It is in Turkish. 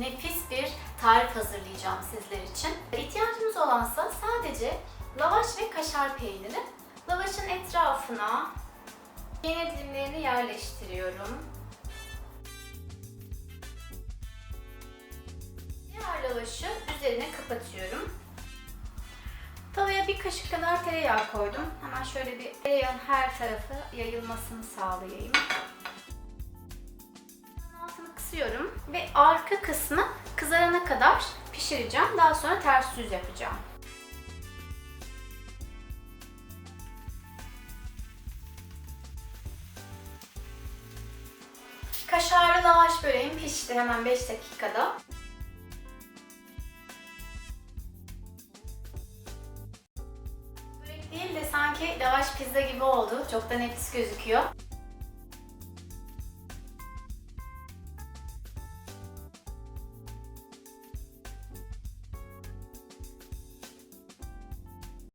nefis bir tarif hazırlayacağım sizler için. İhtiyacımız olansa sadece lavaş ve kaşar peyniri. Lavaşın etrafına peynir dilimlerini yerleştiriyorum. Diğer lavaşı üzerine kapatıyorum. Tavaya bir kaşık kadar tereyağı koydum. Hemen şöyle bir tereyağın her tarafı yayılmasını sağlayayım. Kısıyorum ve arka kısmı kızarana kadar pişireceğim. Daha sonra ters yüz yapacağım. Kaşarlı lavaş böreğim pişti hemen 5 dakikada. Börek değil de sanki lavaş pizza gibi oldu. Çok da nefis gözüküyor.